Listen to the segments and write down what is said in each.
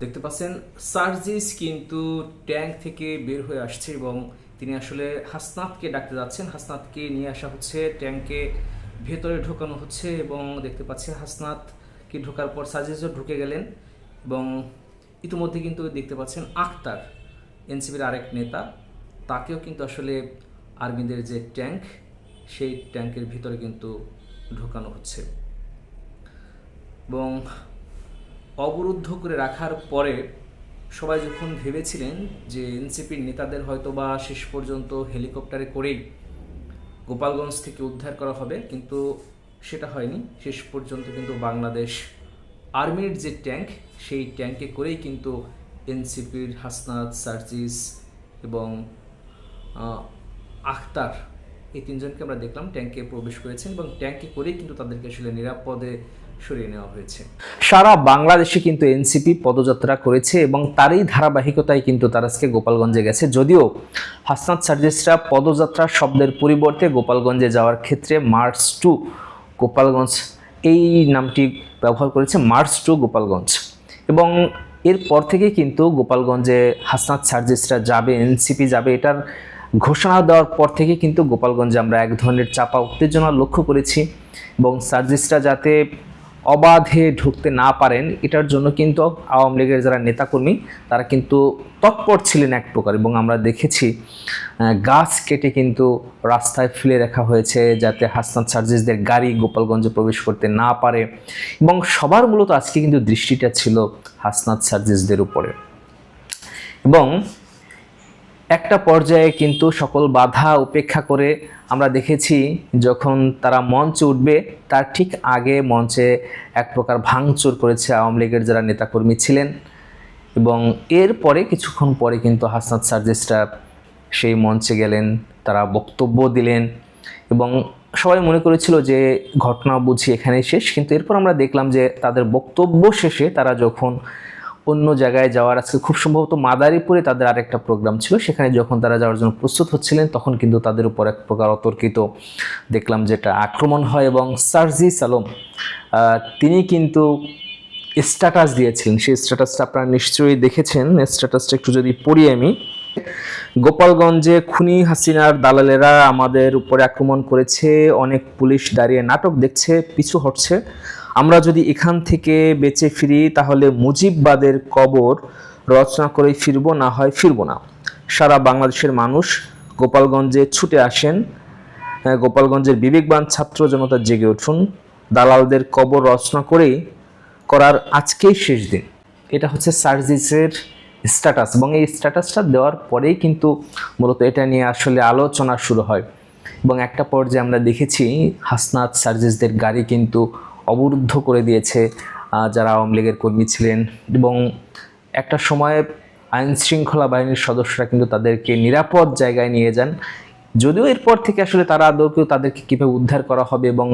দেখতে পাচ্ছেন, সার্জিস কিন্তু ট্যাঙ্ক থেকে বের হয়ে আসছে এবং তিনি আসলে হাসনাতকে ডাকতে যাচ্ছেন। হাসনাতকে নিয়ে আসা হচ্ছে, ট্যাঙ্কে ভেতরে ঢোকানো হচ্ছে এবং দেখতে পাচ্ছি হাসনাতকে ঢোকার পর সার্জিসও ঢুকে গেলেন এবং ইতিমধ্যে কিন্তু দেখতে পাচ্ছেন আখতার এনসিপির আরেক নেতা, তাকেও কিন্তু আসলে আর্মিদের যে ট্যাঙ্ক, সেই ট্যাঙ্কের ভিতরে কিন্তু ঢোকানো হচ্ছে। এবং অবরুদ্ধ করে রাখার পরে সবাই যখন ভেবেছিলেন যে এনসিপির নেতাদের হয়তো বা শেষ পর্যন্ত হেলিকপ্টারে করেই গোপালগঞ্জ থেকে উদ্ধার করা হবে, কিন্তু সেটা হয়নি। শেষ পর্যন্ত কিন্তু বাংলাদেশ আর্মির যে ট্যাঙ্ক, সেই ট্যাঙ্কে করেই কিন্তু এনসিপির হাসনাত, সার্জিস এবং আখতার এই তিনজনকে আমরা দেখলাম ট্যাঙ্কে প্রবেশ করেছেন এবং ট্যাঙ্কে করেই কিন্তু তাদেরকে আসলে নিরাপদে সরিয়ে নেওয়া হয়েছে। সারা বাংলাদেশে কিন্তু এনসিপি পদযাত্রা করেছে এবং তারই ধারাবাহিকতায় কিন্তু তারা আজকে গোপালগঞ্জে গেছে। যদিও হাসনাত সার্জিসরা পদযাত্রা শব্দের পরিবর্তে গোপালগঞ্জে যাওয়ার ক্ষেত্রে মার্চ টু গোপালগঞ্জ, এই নামটি ব্যবহার করেছে মার্চ টু গোপালগঞ্জ। এবং এরপর থেকে কিন্তু গোপালগঞ্জে হাসনাত সার্জিসরা যাবে, এনসিপি যাবে, এটার ঘোষণা দেওয়ার পর থেকে কিন্তু গোপালগঞ্জে আমরা এক ধরনের চাপা উত্তেজনা লক্ষ্য করেছি। এবং সার্জিসরা যাতে অবাধে ঢুকতে না পারেন, এটার জন্য কিন্তু আওয়ামী লীগের যারা নেতাকর্মী, তারা কিন্তু তৎপর ছিলেন এক প্রকার এবং আমরা দেখেছি গাছ কেটে কিন্তু রাস্তায় ফেলে রাখা হয়েছে যাতে হাসনাত সার্জিসদের গাড়ি গোপালগঞ্জে প্রবেশ করতে না পারে এবং সবার মূলত আজকে কিন্তু দৃষ্টিটা ছিল হাসনাত সার্জিসদের উপরে। এবং একটা পর্যায়ে কিন্তু সকল বাধা উপেক্ষা করে আমরা দেখেছি যখন তারা মঞ্চে উঠবে, তার ঠিক আগে মঞ্চে এক প্রকার ভাঙচুর করেছে আওয়ামী লীগের যারা নেতাকর্মী ছিলেন এবং এরপরে কিছুক্ষণ পরে কিন্তু হাসনাত সার্জিসরা সেই মঞ্চে গেলেন, তারা বক্তব্য দিলেন এবং সবাই মনে করেছিল যে ঘটনা বুঝি এখানেই শেষ। কিন্তু এরপর আমরা দেখলাম যে তাদের বক্তব্য শেষে তারা যখন অন্য জায়গায় যাওয়ার আজকে খুব সম্ভবত মাদারীপুরে তাদের আরেকটা প্রোগ্রাম ছিল। সেখানে যখন তারা যাওয়ার জন্য প্রস্তুত হচ্ছিলেন, তখন কিন্তু তাদের উপর এক প্রকার অতর্কিত দেখলাম যেটা আক্রমণ হয় এবং সার্জিস সালম তিনি কিন্তু স্ট্যাটাস দিয়েছিলেন। সেই স্ট্যাটাসটা আপনারা নিশ্চয়ই দেখেছেন। স্ট্যাটাসটা একটু যদি পড়ি আমি। গোপালগঞ্জে খুনি হাসিনার দালালেরা আমাদের উপরে আক্রমণ করেছে। অনেক পুলিশ দাঁড়িয়ে নাটক দেখছে, পিছু হটছে। আমরা যদি এখান থেকে বেঁচে ফিরি তাহলে মুজিববাদের কবর রচনা করে ফিরবো না হয় ফিরবো না। সারা বাংলাদেশের মানুষ গোপালগঞ্জে ছুটে আসেন। হ্যাঁ, গোপালগঞ্জের বিবেকবান ছাত্র জনতা জেগে উঠুন। দালালদের কবর রচনা করেই করার আজকেই শেষ দিন। এটা হচ্ছে সার্জিসের স্ট্যাটাস এবং এই স্ট্যাটাসটা দেওয়ার পরেই কিন্তু মূলত এটা নিয়ে আসলে আলোচনা শুরু হয়। এবং একটা পর্যায়ে আমরা দেখেছি হাসনাত সার্জিসদের গাড়ি কিন্তু অবরুদ্ধ করে দিয়েছে যারা আওয়ামী লীগের কর্মী ছিলেন এবং একটা সময়ে আইন শৃঙ্খলা বাহিনীর সদস্যরা কিন্তু তাদেরকে নিরাপদ জায়গায় নিয়ে যান। যদিও এরপর থেকে আসলে তারা আদৌ কেউ তাদেরকে কীভাবে উদ্ধার করা হবে এবং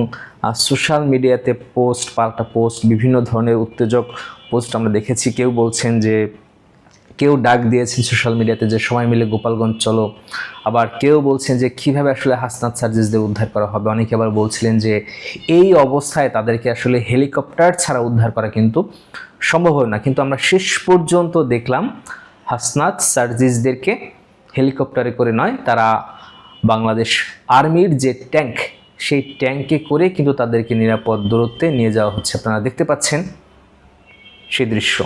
সোশ্যাল মিডিয়াতে পোস্ট, পাল্টা পোস্ট, বিভিন্ন ধরনের উত্তেজক পোস্ট আমরা দেখেছি। কেউ বলছেন যে কেউ ডাক দিয়েছেন সোশ্যাল মিডিয়াতে যে সময় মিলে গোপালগঞ্জ চলো। আবার কেউ বলছেন যে, কীভাবে আসলে হাসনাত সার্জিসদের উদ্ধার করা হবে? অনেকে আবার বলছিলেন যে, এই অবস্থায় তাদেরকে আসলে হেলিকপ্টার ছাড়া উদ্ধার করা কিন্তু সম্ভব হয় না। কিন্তু আমরা শেষ পর্যন্ত দেখলাম, হাসনাত সার্জিসদেরকে হেলিকপ্টারে করে নয়, তারা বাংলাদেশ আর্মির যে ট্যাঙ্ক সেই ট্যাঙ্কে করে কিন্তু তাদেরকে নিরাপদ দূরত্বে নিয়ে যাওয়া হচ্ছে। আপনারা দেখতে পাচ্ছেন সেই দৃশ্য।